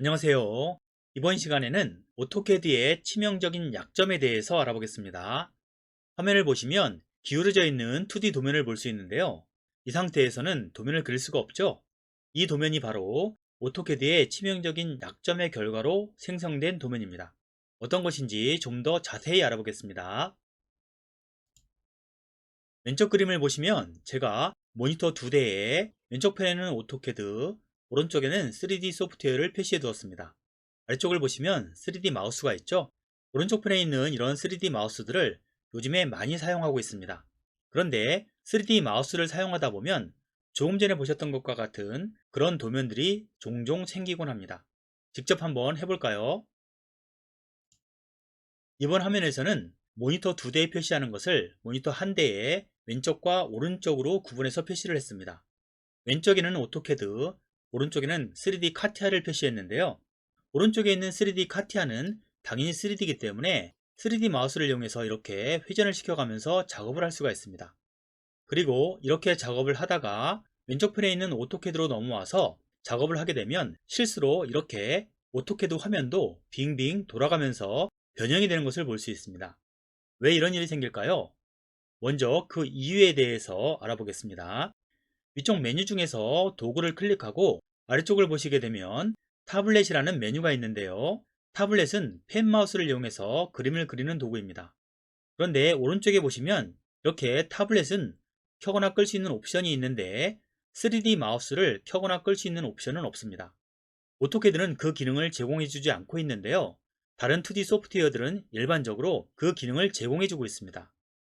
안녕하세요. 이번 시간에는 오토캐드의 치명적인 약점에 대해서 알아보겠습니다. 화면을 보시면 기울어져 있는 2D 도면을 볼 수 있는데요. 이 상태에서는 도면을 그릴 수가 없죠. 이 도면이 바로 오토캐드의 치명적인 약점의 결과로 생성된 도면입니다. 어떤 것인지 좀 더 자세히 알아보겠습니다. 왼쪽 그림을 보시면 제가 모니터 두 대에 왼쪽 편에는 오토캐드, 오른쪽에는 3D 소프트웨어를 표시해 두었습니다. 아래쪽을 보시면 3D 마우스가 있죠? 오른쪽 편에 있는 이런 3D 마우스들을 요즘에 많이 사용하고 있습니다. 그런데 3D 마우스를 사용하다 보면 조금 전에 보셨던 것과 같은 그런 도면들이 종종 생기곤 합니다. 직접 한번 해볼까요? 이번 화면에서는 모니터 두 대에 표시하는 것을 모니터 한 대에 왼쪽과 오른쪽으로 구분해서 표시를 했습니다. 왼쪽에는 오토캐드, 오른쪽에는 3D 카티아를 표시했는데요. 오른쪽에 있는 3D 카티아는 당연히 3D이기 때문에 3D 마우스를 이용해서 이렇게 회전을 시켜가면서 작업을 할 수가 있습니다. 그리고 이렇게 작업을 하다가 왼쪽 편에 있는 오토캐드로 넘어와서 작업을 하게 되면 실수로 이렇게 오토캐드 화면도 빙빙 돌아가면서 변형이 되는 것을 볼 수 있습니다. 왜 이런 일이 생길까요? 먼저 그 이유에 대해서 알아보겠습니다. 위쪽 메뉴 중에서 도구를 클릭하고 아래쪽을 보시게 되면 타블렛이라는 메뉴가 있는데요. 타블렛은 펜 마우스를 이용해서 그림을 그리는 도구입니다. 그런데 오른쪽에 보시면 이렇게 타블렛은 켜거나 끌 수 있는 옵션이 있는데 3D 마우스를 켜거나 끌 수 있는 옵션은 없습니다. 오토캐드는 그 기능을 제공해주지 않고 있는데요. 다른 2D 소프트웨어들은 일반적으로 그 기능을 제공해주고 있습니다.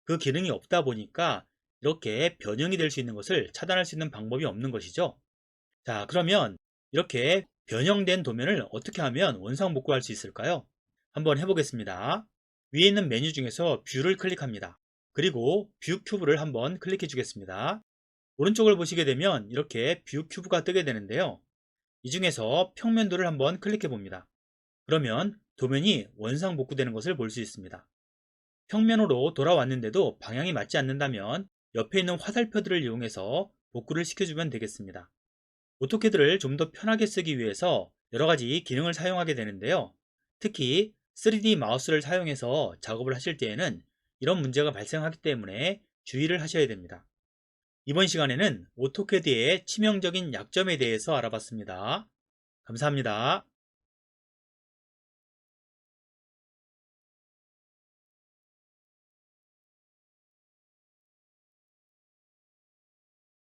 그 기능이 없다 보니까 이렇게 변형이 될 수 있는 것을 차단할 수 있는 방법이 없는 것이죠. 자, 그러면 이렇게 변형된 도면을 어떻게 하면 원상복구할 수 있을까요? 한번 해보겠습니다. 위에 있는 메뉴 중에서 뷰를 클릭합니다. 그리고 뷰 큐브를 한번 클릭해 주겠습니다. 오른쪽을 보시게 되면 이렇게 뷰 큐브가 뜨게 되는데요. 이 중에서 평면도를 한번 클릭해 봅니다. 그러면 도면이 원상 복구되는 것을 볼 수 있습니다. 평면으로 돌아왔는데도 방향이 맞지 않는다면 옆에 있는 화살표들을 이용해서 복구를 시켜주면 되겠습니다. 오토캐드를 좀 더 편하게 쓰기 위해서 여러가지 기능을 사용하게 되는데요. 특히 3D 마우스를 사용해서 작업을 하실 때에는 이런 문제가 발생하기 때문에 주의를 하셔야 됩니다. 이번 시간에는 오토캐드의 치명적인 약점에 대해서 알아봤습니다. 감사합니다.